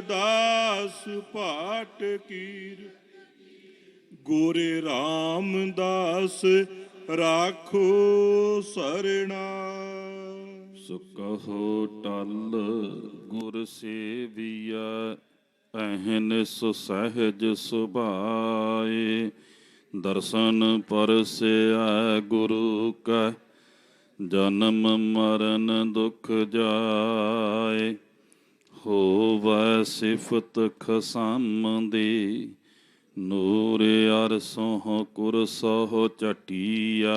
ਦਾਸ ਪਾਟ ਕੀਰ। ਗੋਰੇ ਰਾਮਦਾਸ ਰਾਖੋ ਸਰਣਾ। ਸੋ ਕਹੋ ਟਲ ਗੁਰ ਸੇਵੀਆ ਅਹਨ ਸੁ ਸਹਿਜ ਸੁਭਾਏ। ਦਰਸ਼ਨ ਪਰਸਿਆ ਗੁਰੂ ਕਾ, ਜਨਮ ਮਰਨ ਦੁਖ ਜਾਏ। ਹੋਵੈ ਸਿਫਤ ਖਸਮ ਦੀ ਨੂਰ ਅਰਸੋਂ ਕੁਰਸੋ ਚਟੀਆ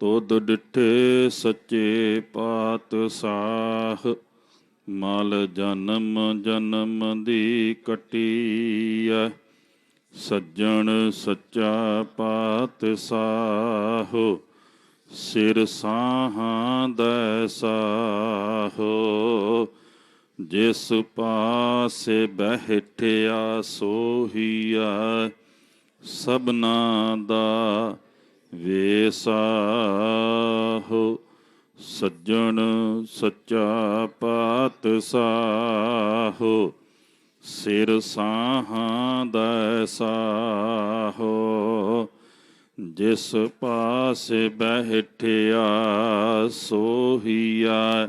ਤੁਧ ਡਿਠੇ ਸੱਚੇ ਪਾਤਸ਼ਾਹ, ਮਲ ਜਨਮ ਜਨਮ ਦੀ ਕਟੀਐ। ਸੱਜਣ ਸੱਚਾ ਪਾਤਸ਼ਾਹ, ਸਿਰ ਸਾਹਾਂ ਦਾ ਸਾਹੋ। ਜਿਸ ਪਾਸੇ ਬਹਿਠਿਆ ਸੋਹੀਆ ਸਭਨਾ ਦਾ ਵੇਸਾਹੋ ਸੱਜਣ ਸੱਚਾ ਪਾਤਸ਼ਾਹੋ ਸਿਰ ਸਾਹਾਂ ਦਾ ਸਾਹੋ ਜਿਸ ਪਾਸੇ ਬਹਿਠਿਆ ਸੋਹੀਆ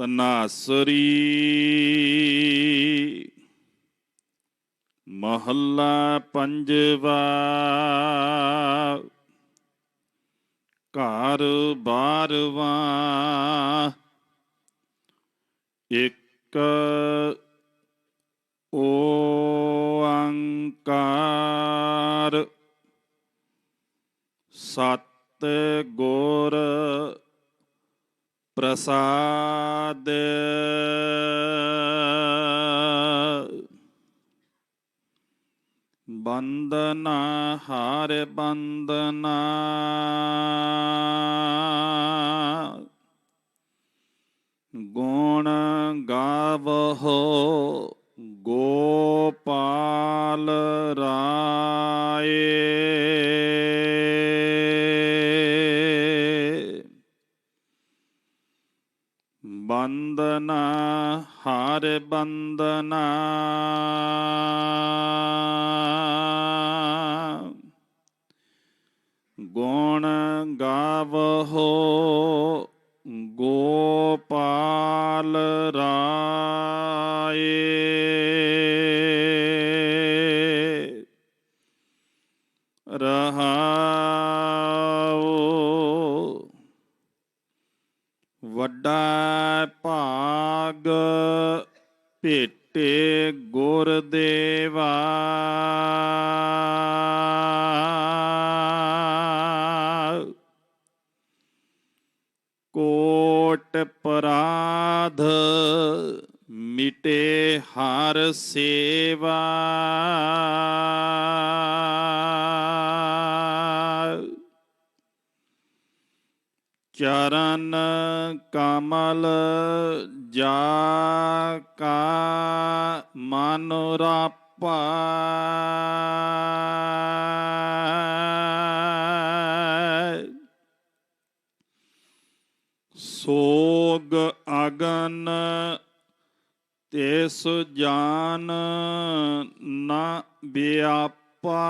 ਤਨਾਸਰੀ ਮਹੱਲਾ ਪੰਜਵਾ ਘਰ ਬਾਰਵਾ ਇੱਕ ਓੰਕਾਰ ਸਤ ਗੁਰ ਪ੍ਰਸਾਦ। ਬੰਦਨਾ ਹਾਰ ਬੰਦਨਾ ਗੁਣ ਗਾਵਹੋ ਗੋਪਾਲ ਬੰਦਨਾ ਹਾਰ ਬੰਦਨਾ ਗੁਣ ਗਾਵਹੋ ਗੋਪਾਲ ਰਾਏ। ਰਹਾਉ ਵੱਡਾ ਕੋਟ ਪਰਾਧ ਮਿਟੇ ਹਰ ਸੇਵਾ। ਚਰਨ ਕਮਲ ਜਾ ਕਾ ਮਨ ਰਾਪਾ। ਸੋਗ ਅਗਨ ਤਿਸ ਜਾਨ ਨਾ ਵਿਆਪਾ।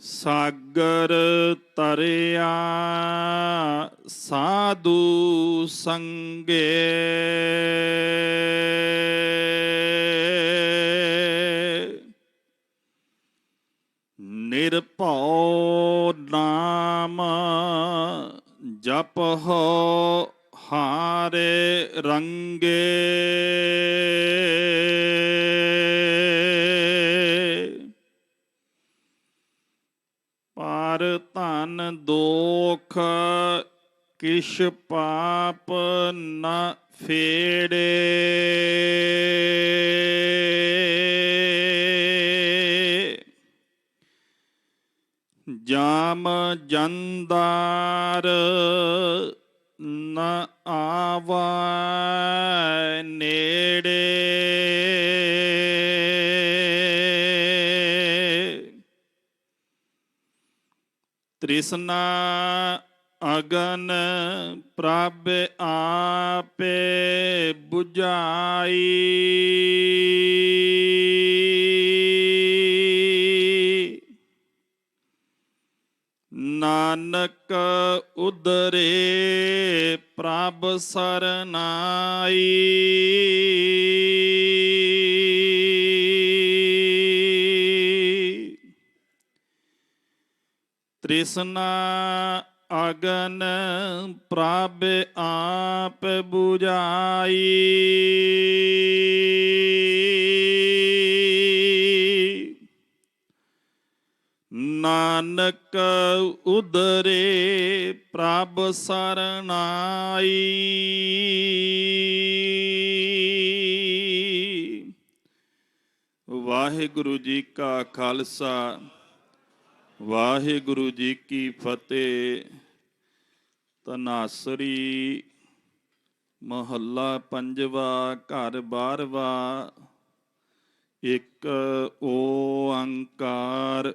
ਸਾਗਰ ਤਰਿਆ ਸਾਧੂ ਸੰਗੇ ਸਾਰੇ ਰੰਗੇ। ਪਰ ਧਨ ਦੋਖ ਕਿਛ ਪਾਪ ਨ ਫੇੜੇ। ਜਾਮ ਜੰਦਾਰ ਨ ਆਵੈ ਨੇੜੇ। ਤ੍ਰਿਸ਼ਨਾ ਅਗਨ ਪ੍ਰਭ ਆਪੇ 부ਝਾਈ ਨਾਨਕ ਉਦਰੇ ਪ੍ਰਭ ਸਰਨਾਈ। ਤ੍ਰਿਸ਼ਨਾ ਅਗਨ ਪ੍ਰਭ ਆਪ 부ਝਾਈ ਨਾਨਕ ਉਦਰੇ ਪ੍ਰਭ ਸਰਨਾਈ ਵਾਹਿਗੁਰੂ ਜੀ ਕਾ ਖਾਲਸਾ, ਵਾਹਿਗੁਰੂ ਜੀ ਕੀ ਫਤਿਹ। ਤਨਾਸਰੀ ਮਹੱਲਾ ਪੰਜਵਾ, ਘਰ ਬਾਰਵਾ, ਇੱਕ ਓੰਕਾਰ